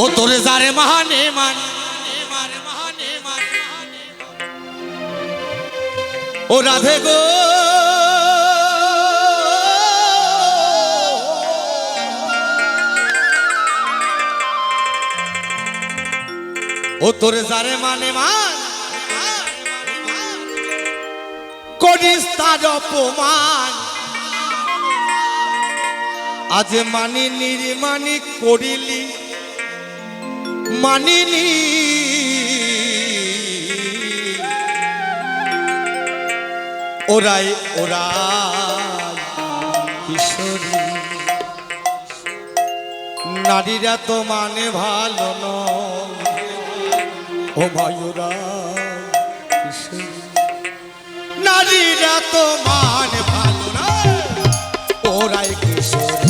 ও তোরে যারে মাহানে মান। ও রাধে গো। ও তোরে যারে মানে মান। করিস তার অপমান। আজ মানি নির্মানি করিলি মানিনি। ওরাই ওরা কিশোরী। নারীরা তো মানে ভালো ও কিশোরী। নারীরা তো মানে ভালো না ওরাই কিশোরী।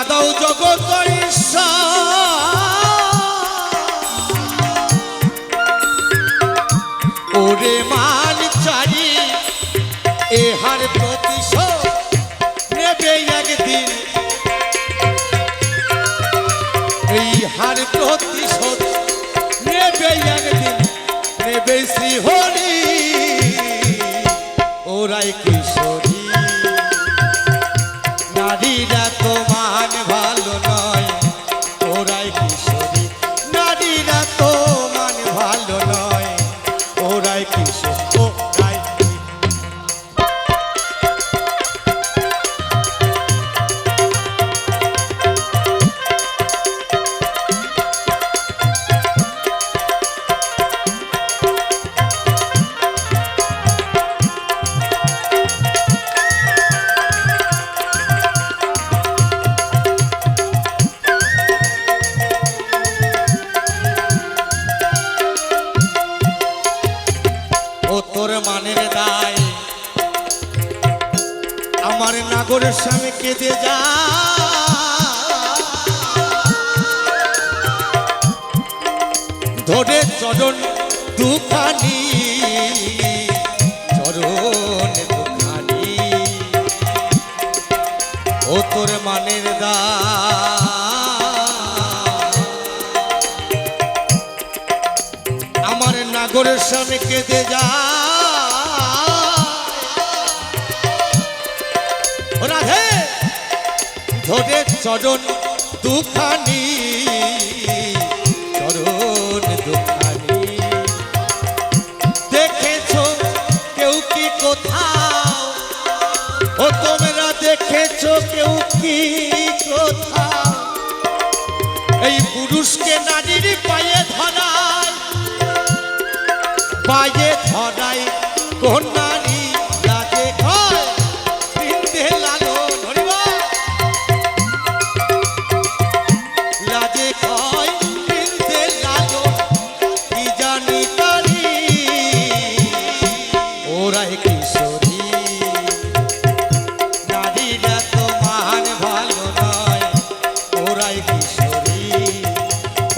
কাদাও জগৎ ওরে মান চারি এহার প্রতিশোধ নেবে একদিন। এই হার প্রতিশোধ নেবে একদিন, নেবে শ্রীহরি। ওরাই কিশোরী। মানের দায় আমার নাগরের স্বামী কেঁদে যা ধরে চরণ দুখানি চরণ দুখানি। ও তোর মানের দায় আমার নাগরের স্বামী কেঁদে যা ধরে চরণ দুখানি চরণ দুখানি। দেখেছ কেউ কি কোথাও? ও তোমরা দেখেছ কেউ কি কোথাও? এই পুরুষকে নারীর পায়ে ধরায় পায়ে ধরাই কন্যারি লাজে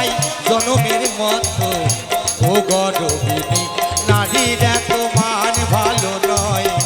রাই জনমের মতো। ও গরবিনী নারীরা এত মান ভালো নয়।